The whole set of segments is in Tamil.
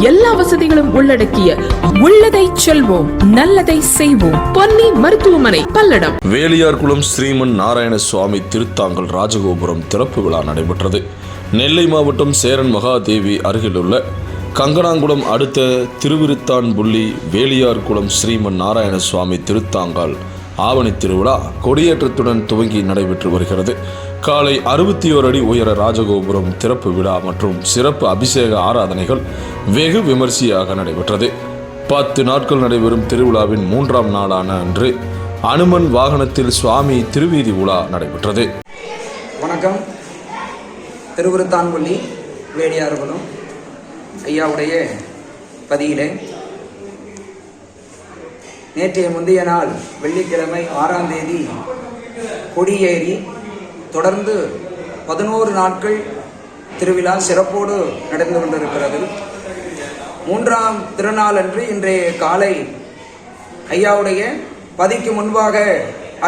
எல்லா வசதிகளும் உள்ளடக்கிய உள்ளதை செல்வோம் நல்லதை செய்வோம். பொன்னி மருத்துவமனை பல்லடம். வேலியார்குளம் ஸ்ரீமன் நாராயண சுவாமி திருத்தாங்கல் ராஜகோபுரம் திறப்பு விழா நடைபெற்றது. நெல்லை மாவட்டம் சேரன் மகாதேவி அருகிலுள்ள கங்கனாங்குளம் அடுத்த திருவிருத்தான்புள்ளி வேலியார்குளம் ஸ்ரீமன் நாராயண சுவாமி திருத்தாங்கால் ஆவணி திருவிழா கொடியேற்றத்துடன் துவங்கி நடைபெற்று வருகிறது. காலை அறுபத்தி ஓர் அடி உயர ராஜகோபுரம் திறப்பு விழா மற்றும் சிறப்பு அபிஷேக ஆராதனைகள் வெகு விமர்சையாக நடைபெற்றது. பத்து நாட்கள் நடைபெறும் திருவிழாவின் மூன்றாம் நாளான அன்று அனுமன் வாகனத்தில் சுவாமி திருவீதி உலா நடைபெற்றது. வணக்கம். திருவிருத்தான்பள்ளி வேடியார்களும் ஐயாவுடைய பதியிலே நேற்றைய முந்தைய நாள் வெள்ளிக்கிழமை ஆறாம் தேதி கொடியேறி தொடர்ந்து பதினோரு நாட்கள் திருவிழா சிறப்போடு நடந்து கொண்டிருக்கிறது. மூன்றாம் திருநாள் அன்று இன்றைய காலை ஐயாவுடைய பதிக்கு முன்பாக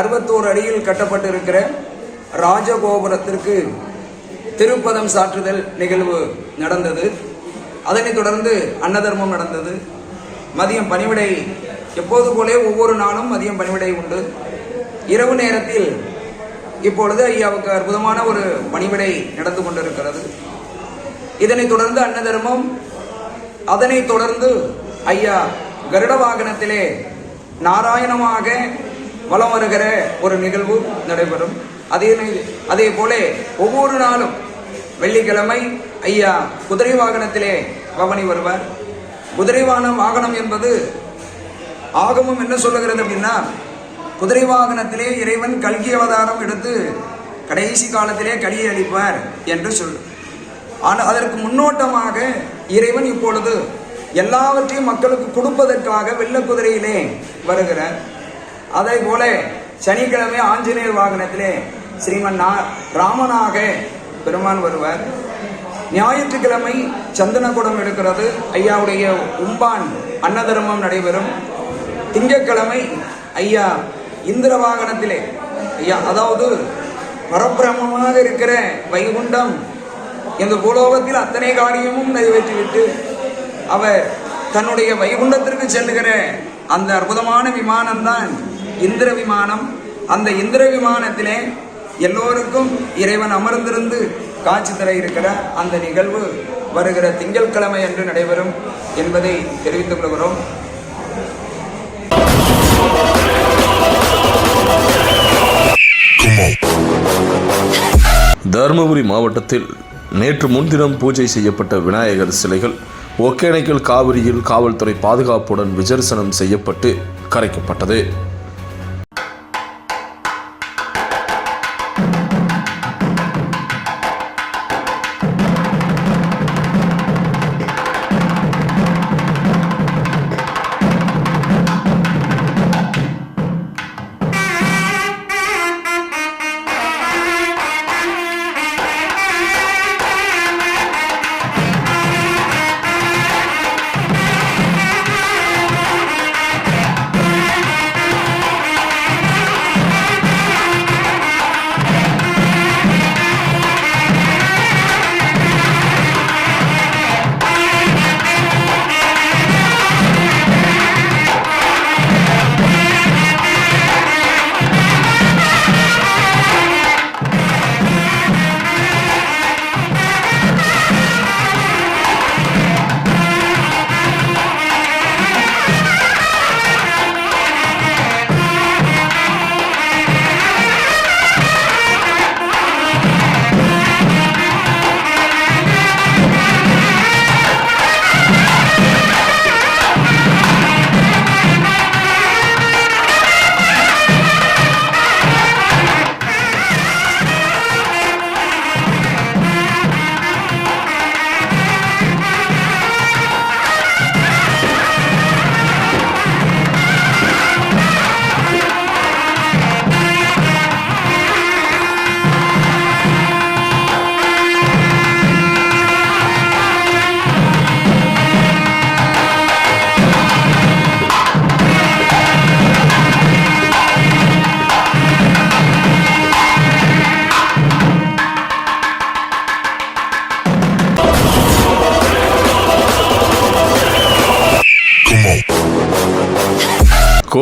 அறுபத்தோரு அடியில் கட்டப்பட்டிருக்கிற ராஜகோபுரத்திற்கு திருப்பதம் சாற்றுதல் நிகழ்வு நடந்தது. அதனைத் தொடர்ந்து அன்னதர்மம் நடந்தது. மதியம் பணிவிடை எப்போது போலே ஒவ்வொரு நாளும் மதியம் பணிவிடை உண்டு. இரவு நேரத்தில் இப்பொழுது ஐயாவுக்கு அற்புதமான ஒரு பணிவிடை நடந்து கொண்டிருக்கிறது. இதனைத் தொடர்ந்து அன்னதர்மம் அதனைத் தொடர்ந்து ஐயா கருட வாகனத்திலே நாராயணமாக வலம் வருகிற ஒரு நிகழ்வு நடைபெறும். அதே அதே போல ஒவ்வொரு நாளும் வெள்ளிக்கிழமை ஐயா குதிரை வாகனத்திலே பவனி வருவார். குதிரை வாகனம் என்பது ஆகமும் என்ன சொல்லுகிறது அப்படின்னா குதிரை வாகனத்திலே இறைவன் கல்கி அவதாரம் எடுத்து கடைசி காலத்திலே கலியை அளிப்பார் என்று சொல்லு ஆனால் அதற்கு முன்னோட்டமாக இறைவன் இப்பொழுது எல்லாவற்றையும் மக்களுக்கு கொடுப்பதற்காக வெள்ள குதிரையிலே வருகிறார். அதே போல சனிக்கிழமை ஆஞ்சநேயர் வாகனத்திலே ஸ்ரீமன் ராமனாக பெருமான் வருவார். ஞாயிற்றுக்கிழமை சந்தனக்குடம் எடுக்கிறது. ஐயாவுடைய உம்பான் அன்னதர்மம் நடைபெறும். திங்கட்கிழமை ஐயா இந்திர வாகனத்திலே. ஐயா அதாவது பரபிரமமாக இருக்கிற வைகுண்டம் இந்த பூலோகத்தில் அத்தனை காரியமும் நிறைவேற்றிவிட்டு அவர் தன்னுடைய வைகுண்டத்திற்கு செல்லுகிற அந்த அற்புதமான விமானம்தான் இந்திர விமானம். அந்த இந்திர விமானத்திலே எல்லோருக்கும் இறைவன் அமர்ந்திருந்து காட்சி தர இருக்கிற அந்த நிகழ்வு வருகிற திங்கட்கிழமை அன்று நடைபெறும் என்பதை தெரிவித்துக் கொள்கிறோம். தருமபுரி மாவட்டத்தில் நேற்று முன்தினம் பூஜை செய்யப்பட்ட விநாயகர் சிலைகள் ஒகேனக்கல் காவிரியில் காவல்துறை பாதுகாப்புடன் விசர்சனம் செய்யப்பட்டு கரைக்கப்பட்டது.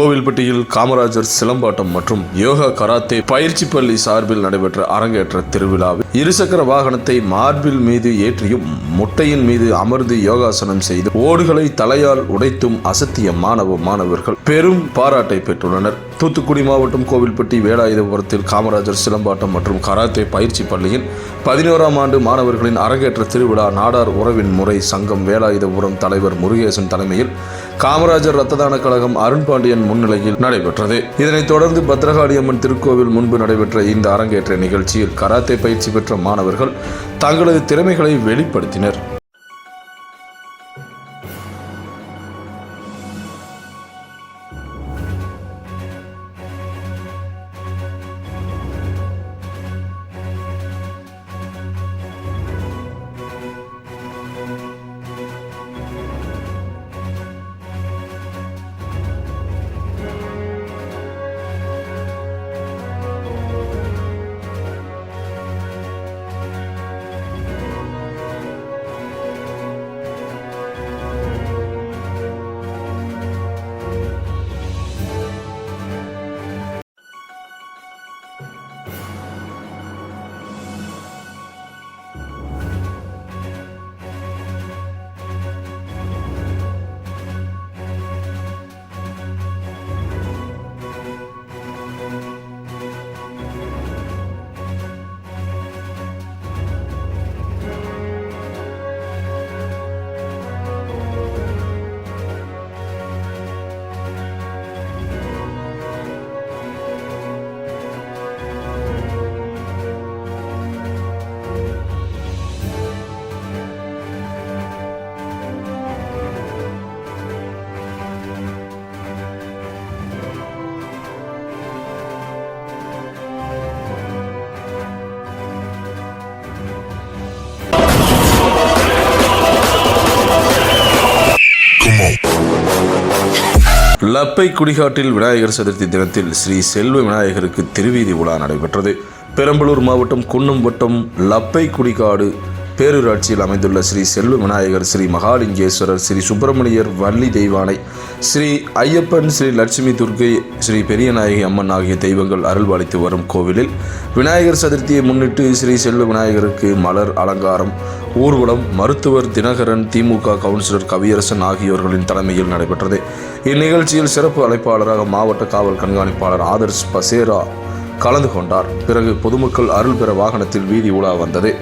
கோவில்பட்டியில் காமராஜர் சிலம்பாட்டம் மற்றும் யோகா கராத்தே பயிற்சி பள்ளி சார்பில் நடைபெற்ற அரங்கேற்ற திருவிழாவில் இருசக்கர வாகனத்தை மார்பில் மீது ஏற்றியும் முட்டையின் மீது அமர்ந்து யோகாசனம் செய்து ஓடுகளை தலையால் உடைத்தும் அசத்திய மாணவ மாணவர்கள் பெரும் பாராட்டை பெற்றுள்ளனர். தூத்துக்குடி மாவட்டம் கோவில்பட்டி வேலாயுதபுரத்தில் காமராஜர் சிலம்பாட்டம் மற்றும் கராத்தே பயிற்சி பள்ளியின் பதினோராம் ஆண்டு மாணவர்களின் அரங்கேற்ற திருவிழா நாடார் உறவின் முறை சங்கம் வேலாயுதபுரம் தலைவர் முருகேசன் தலைமையில் காமராஜர் ரத்ததான கழகம் அருண்பாண்டியன் முன்னிலையில் நடைபெற்றது. இதனைத் தொடர்ந்து பத்ரகாளியம்மன் திருக்கோவில் முன்பு நடைபெற்ற இந்த அரங்கேற்ற நிகழ்ச்சியில் கராத்தே பயிற்சி பெற்ற மாணவர்கள் தங்களது திறமைகளை வெளிப்படுத்தினர். லப்பை குடிகாட்டில் விநாயகர் சதுர்த்தி தினத்தில் ஸ்ரீ செல்வ விநாயகருக்கு திருவீதி உலா நடைபெற்றது. பெரம்பலூர் மாவட்டம் குன்னம் வட்டம் லப்பை குடிகாடு பேரூராட்சியில் அமைந்துள்ள ஸ்ரீ செல்வ விநாயகர் ஸ்ரீ மகாலிங்கேஸ்வரர் ஸ்ரீ சுப்பிரமணியர் வள்ளி தெய்வானை ஸ்ரீ ஐயப்பன் ஸ்ரீ லட்சுமி துர்க்கை ஸ்ரீ பெரியநாயகி அம்மன் ஆகிய தெய்வங்கள் அருள்பாலித்து வரும் கோவிலில் விநாயகர் சதுர்த்தியை முன்னிட்டு ஸ்ரீ செல்வ விநாயகருக்கு மலர் அலங்காரம் ஊர்வலம் மருத்துவர் தினகரன் திமுக கவுன்சிலர் கவியரசன் ஆகியோர்களின் தலைமையில் நடைபெற்றது. இந்நிகழ்ச்சியில் சிறப்பு அழைப்பாளராக மாவட்ட காவல் கண்காணிப்பாளர் ஆதர்ஷ் பசேரா கலந்து கொண்டார். பிறகு பொதுமக்கள் அருள் பெற வாகனத்தில் வீதி உலா வந்தது.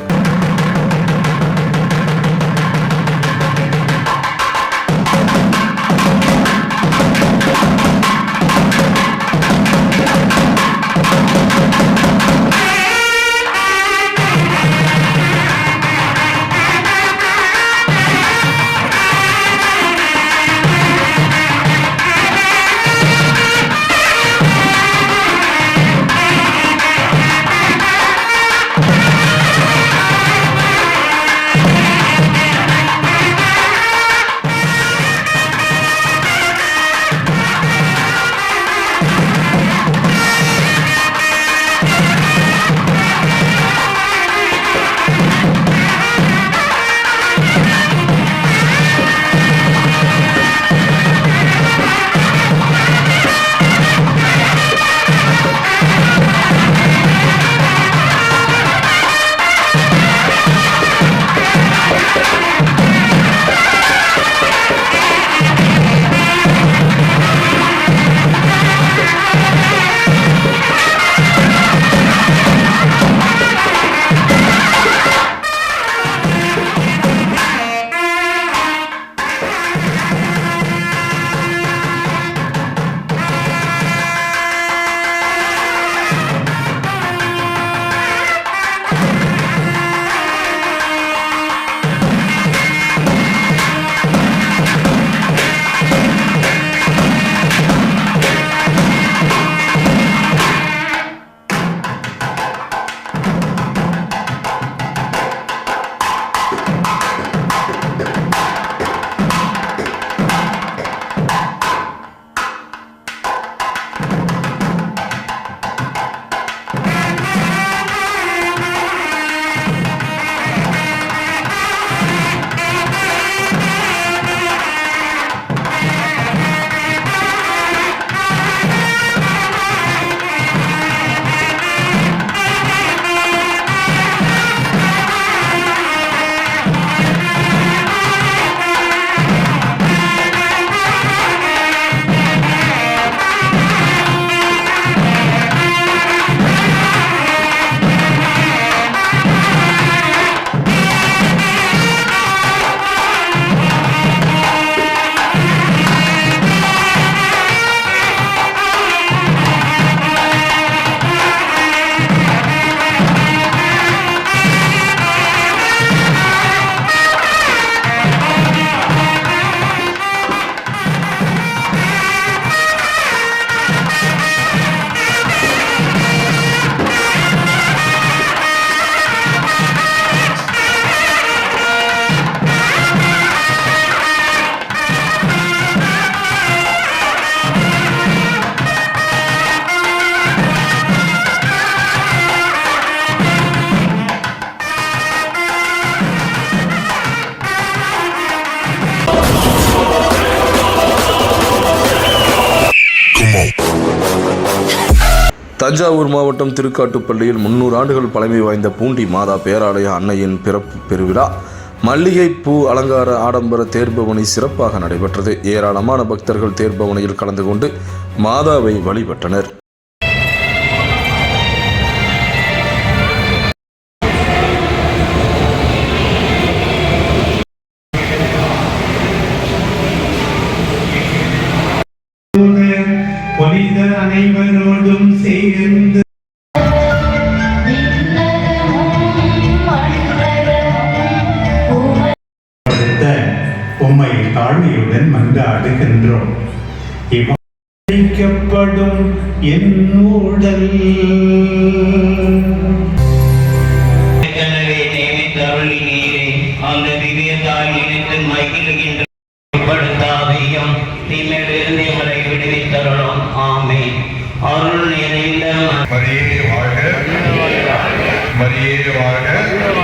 தஞ்சாவூர் மாவட்டம் திருக்காட்டுப்பள்ளியில் முன்னூறு ஆண்டுகள் பழமை வாய்ந்த பூண்டி மாதா பேராலய அன்னையின் பிறப்பு பெருவிழா. மல்லிகை பூ அலங்கார ஆடம்பர தேர்பவனி சிறப்பாக நடைபெற்றது. ஏராளமான பக்தர்கள் தேர்பவனியில் கலந்து கொண்டு மாதாவை வழிபட்டனர். அனைவரோடும் சேர்ந்து கொடுத்த உம்மை தாழ்மையுடன் மன்றாடுகின்றோம். இவைக்கப்படும் என் భాగంగా